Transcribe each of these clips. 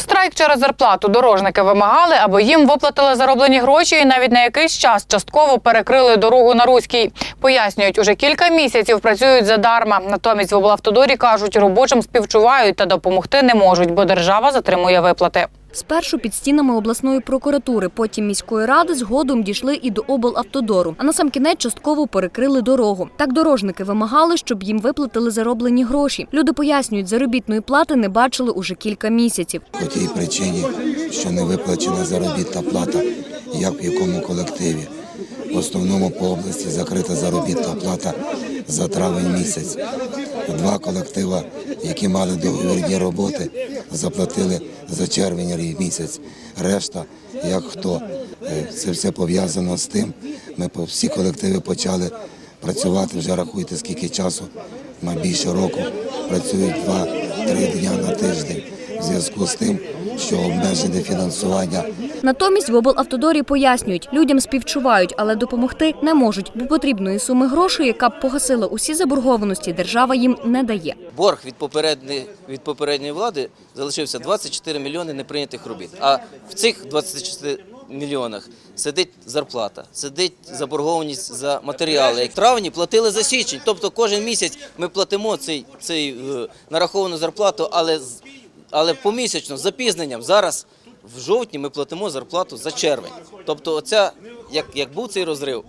Страйк через зарплату дорожники вимагали, аби їм виплатили зароблені гроші і навіть на якийсь час частково перекрили дорогу на Руській. Пояснюють, уже кілька місяців працюють задарма. Натомість в облавтодорі кажуть, робочим співчувають та допомогти не можуть, бо держава затримує виплати. Спершу під стінами обласної прокуратури, потім міської ради згодом дійшли і до облавтодору. А на сам кінець частково перекрили дорогу. Так дорожники вимагали, щоб їм виплатили зароблені гроші. Люди пояснюють, заробітної плати не бачили уже кілька місяців. по тій причині, що не виплачена заробітна плата, як в якому колективі. В основному по області закрита заробітна плата за травень місяць. Два колектива, які мали договірні роботи, заплатили за червень рік місяць. Решта, як хто, Е, це все пов'язано з тим. Ми всі колективи почали працювати вже рахуйте скільки часу, більше року. Працюють два-три дня на тиждень в зв'язку з тим, що обмежене фінансування Натомість в облавтодорі пояснюють, людям співчувають, але допомогти не можуть, бо потрібної суми грошей, яка б погасила усі заборгованості, держава їм не дає. Борг від попередньої, від попередньої влади залишився 24 мільйони неприйнятих робіт. А в цих 24 мільйонах сидить зарплата, сидить заборгованість за матеріали. В травні платили за січень. Тобто кожен місяць ми платимо цей, цей е, нараховану зарплату, але, але помісячно, з запізненням. Зараз в жовтні ми платимо зарплату за червень. Тобто, оця, як, як був цей розрив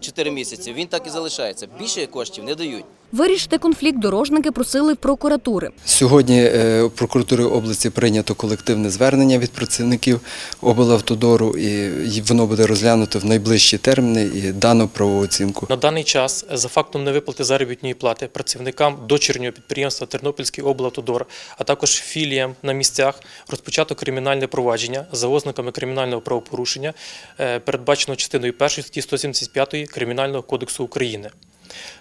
4 місяці, він так і залишається. Більше коштів не дають. Вирішити конфлікт дорожники просили прокуратури. Сьогодні е, у прокуратурі області прийнято колективне звернення від працівників облавтодору, і воно буде розглянуто в найближчі терміни і дано правову оцінку. На даний час за фактом невиплати заробітної плати працівникам дочірнього підприємства Тернопільський облавтодор, а також філіям на місцях розпочато кримінальне провадження за ознаками кримінального правопорушення, е, передбачено частиною 1 статті 175 Кримінального кодексу України.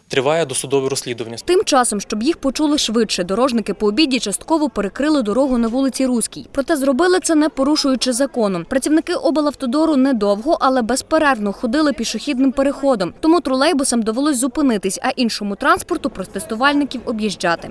Триває досудове розслідування. Тим часом, щоб їх почули швидше, дорожники по обіді частково перекрили дорогу на вулиці Руській. Проте зробили це не порушуючи законом. Працівники облавтодору недовго, але безперервно ходили пішохідним переходом. Тому тролейбусам довелось зупинитись, а іншому транспорту протестувальників об'їжджати.